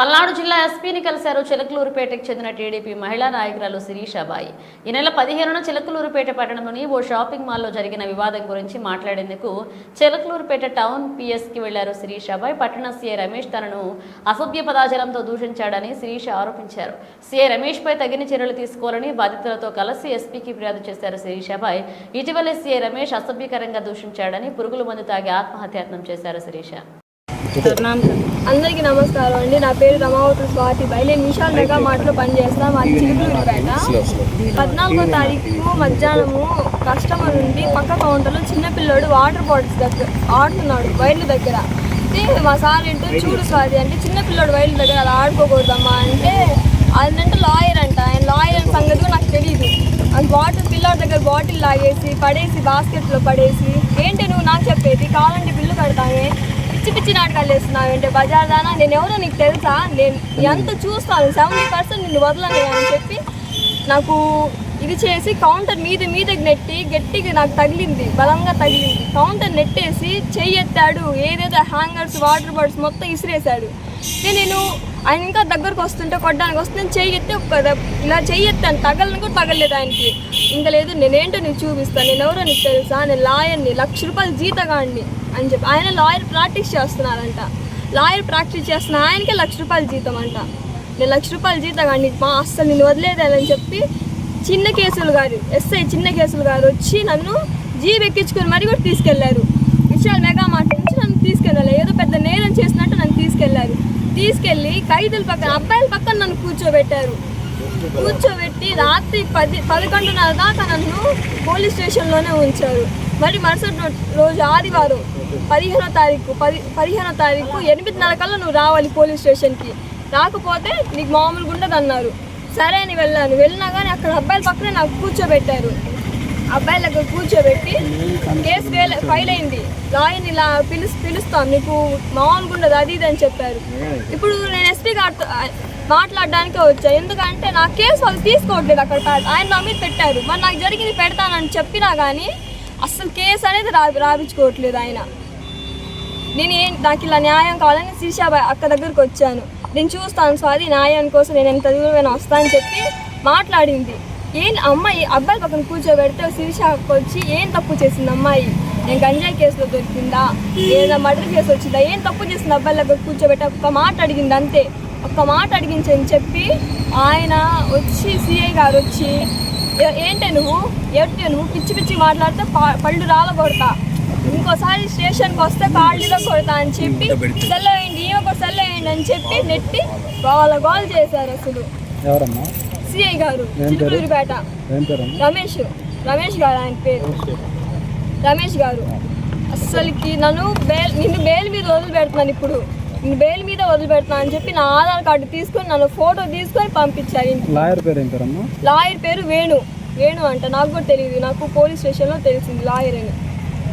పల్నాడు జిల్లా ఎస్పీని కలిశారు చిలకలూరుపేటకు చెందిన టీడీపీ మహిళా నాయకురాలు శిరీషాబాయి ఈ నెల పదిహేనున చిలకలూరుపేట పట్టణంలోని ఓ షాపింగ్ మాల్లో జరిగిన వివాదం గురించి మాట్లాడేందుకు చిలకలూరుపేట టౌన్ పిఎస్కి వెళ్ళారు శిరీషాబాయి పట్టణ సీఐ రమేష్ తనను అసభ్య పదాజలంతో దూషించాడని శిరీష ఆరోపించారు. సీఐ రమేష్పై తగిన చర్యలు తీసుకోవాలని బాధితులతో కలిసి ఎస్పీకి ఫిర్యాదు చేశారు శిరీషాబాయి ఇటీవలే సీఐ రమేష్ అసభ్యకరంగా దూషించాడని పురుగుల మందు తాగి ఆత్మహత్యాత్నం చేశారు శిరీష. అందరికీ నమస్కారం అండి. నా పేరు రమావతి స్వాతిబాయి నేను విశాల్ మెగా మార్ట్లో పనిచేస్తాను మాది చిలుకూరుపేట పద్నాలుగో తారీఖు మధ్యాహ్నము కస్టమర్ నుండి పక్క కౌంటర్లో చిన్నపిల్లోడు వాటర్ బాటిల్స్ దగ్గర ఆడుతున్నాడు వైర్ల దగ్గర. అయితే మా సార్ ఏంటో చూడు స్వాతి అంటే చిన్నపిల్లోడు వైర్ల దగ్గర అలా ఆడుకోకూడదమ్మా అంటే అదంటే లాయర్ అంట. ఆయన లాయర్ అనే సంగతి నాకు తెలియదు అది బాటిల్ పిల్లోడి దగ్గర బాటిల్ లాగేసి పడేసి బాస్కెట్లో పడేసి ఏంటి నువ్వు నాకు చెప్పేది? కావాలంటే బిల్లు కడతానే? పిచ్చి పిచ్చి నాటకాలు వేస్తున్నావు అంటే బజార్ దానా నేను ఎవరో నీకు తెలుసా? నేను ఎంత చూస్తాను? సెవెంటీ పర్సెంట్ నిన్ను వదలని అని చెప్పి నాకు ఇది చేసి కౌంటర్ మీద మీద నెట్టి గట్టిగా నాకు తగిలింది బలంగా తగిలింది. కౌంటర్ నెట్టేసి చెయ్యి ఎత్తాడు ఏదేదో హ్యాంగర్స్ వాటర్ బాటిల్స్ మొత్తం ఇసిరేశాడు. నేను ఆయన ఇంకా దగ్గరకు వస్తుంటే కొట్టడానికి వస్తే నేను చెయ్యి ఎత్తి ఇలా చెయ్యి ఎత్తాను తగలను కూడా తగలేదు ఆయనకి. ఇంకా లేదు నేనేంటో నీకు చూపిస్తాను నేను ఎవరో నీకు తెలుసా? నేను లాయర్ని లక్ష రూపాయలు జీతగాడిని అని చెప్పి ఆయన లాయర్ ప్రాక్టీస్ చేస్తున్నారంట. లాయర్ ప్రాక్టీస్ చేస్తున్న ఆయనకే లక్ష రూపాయలు జీతం అంట. నేను లక్ష రూపాయలు జీతగాడిని మా అస్సలు నేను వదిలేదని చెప్పి చిన్న కేసులు గారు ఎస్ఐ చిన్న కేసులు గారు వచ్చి నన్ను జీబ్ ఎక్కించుకొని మరీ కూడా తీసుకెళ్ళారు. విశాల్ మెగా మార్ట్ నుంచి నన్ను తీసుకెళ్ళాలి ఏదో పెద్ద నేరం చేసినట్టు నన్ను తీసుకెళ్ళారు. తీసుకెళ్ళి ఖైదుల పక్కన అబ్బాయిల పక్కన నన్ను కూర్చోబెట్టారు. కూర్చోబెట్టి రాత్రి పది పదకొండున్నర దాకా నన్ను పోలీస్ స్టేషన్లోనే ఉంచారు. మరి మరుసటి రోజు ఆదివారం పదిహేనో తారీఖు పది పదిహేనో తారీఖు ఎనిమిదిన్నర కల్లా నువ్వు రావాలి పోలీస్ స్టేషన్కి. రాకపోతే నీకు మామూలుగా ఉండదు అన్నారు సరే అని వెళ్ళాను. వెళ్ళినా కానీ అక్కడ అబ్బాయిల పక్కనే నాకు కూర్చోబెట్టారు. అబ్బాయిల దగ్గర కూర్చోబెట్టి కేసు వేల ఫైల్ అయింది. లాయర్ని ఇలా పిలుస్ పిలుస్తాం. నీకు మామూలుగా ఉండదు అది ఇది అని చెప్పారు. ఇప్పుడు నేను ఎస్పీ గారితో మాట్లాడడానికే వచ్చా. ఎందుకంటే నా కేసు వాళ్ళు తీసుకోవట్లేదు అక్కడ ఆయన నా మీద పెట్టారు. మరి నాకు జరిగింది పెడతానని చెప్పినా కానీ అసలు కేసు అనేది రా రాపించుకోవట్లేదు ఆయన. నేను ఏం నాకు ఇలా న్యాయం కావాలని శిరీషాబాయ్ అక్క దగ్గరకు వచ్చాను. నేను చూస్తాను స్వాతి న్యాయం కోసం నేను ఎంత దూరమైనా వస్తానని చెప్పి మాట్లాడింది. ఏం అమ్మాయి అబ్బాయి పక్కన కూర్చోబెడితే శిరీష వచ్చి ఏం తప్పు చేసింది అమ్మాయి? నేను గంజాయి కేసులో దొరికిందా? ఏదైనా మర్డర్ కేసు వచ్చిందా? ఏం తప్పు చేసింది అబ్బాయి దగ్గర కూర్చోబెట్టి ఒక్క మాట అడిగింది అంతే. ఒక్క మాట అడిగించని చెప్పి ఆయన వచ్చి సిఐ గారు వచ్చి ఏంటే నువ్వు? ఏంటి నువ్వు? పిచ్చి పిచ్చి మాట్లాడితే పళ్ళు రాలగొడతా. ఇంకోసారి స్టేషన్కి వస్తే కాళ్ళలో కొడతా అని చెప్పి సెల్ వేయండి ఈమె కూడా సెల్ వేయండి అని చెప్పి నెట్టి వాళ్ళ గోల్ చేశారు అసలు. ఎవరమ్మా? సిఐ గారు చిలుకూరుపేట. రమేష్ రమేష్ గారు ఆయన పేరు. రమేష్ గారు. అస్సలకి నన్ను బేల్ నిన్ను బెయిల్ మీద వదిలిపెడుతున్నాను ఇప్పుడు. నిన్ను బెయిల్ మీద వదిలిపెడుతున్నాను అని చెప్పి నా ఆధార్ కార్డు తీసుకొని నన్ను ఫోటో తీసుకొని పంపించారు లాయర్ పేరు ఏం పేరమ్మా లాయర్ పేరు వేణు. వేణు అంట నాకు కూడా తెలియదు. నాకు పోలీస్ స్టేషన్లో తెలిసింది లాయర్ అని.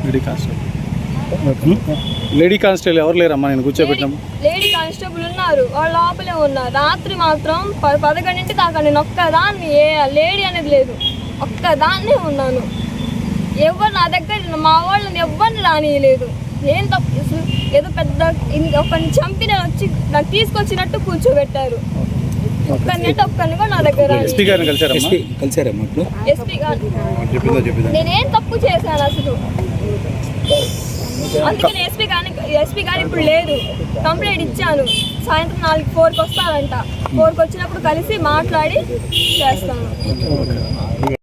లేడీ కానిస్టేబుల్ లేడీ కానిస్టేబుల్ ఎవరు లేరమ్మా? నేను కూర్చోబెట్టాం లేడీ కానిస్టేబుల్ ఉన్నారు. వాళ్ళు లోపలే ఉన్నారు. రాత్రి మాత్రం పదకొండింటి దాకా నేను ఒక్కదాన్ని ఏ లేడీ అనేది లేదు. ఒక్కదాన్నే ఉన్నాను. ఎవరు నా దగ్గర మా వాళ్ళని ఎవరిని రానియలేదు. ఏం తప్పు ఏదో పెద్ద ఇన్- ఒకరిని చంపి నేను వచ్చి నాకు తీసుకొచ్చినట్టు కూర్చోబెట్టారు. ఒక్కరిని అంటే ఒక్కరిని కూడా నా దగ్గర ఎస్పీ గారిని కలిసారమ్మా కలిసారమ్మా ఇప్పుడు ఎస్పీ గారు. చెప్పిందో చెప్పిందా? నేనేం తప్పు చేశాను అసలు? అందుకని ఎస్పీ గాని ఎస్పీ గారు ఇప్పుడు లేదు. కంప్లైంట్ ఇచ్చాను. సాయంత్రం నాలుగు ఫోర్కి వస్తారంట. ఫోర్కి వచ్చినప్పుడు కలిసి మాట్లాడి చేస్తాను.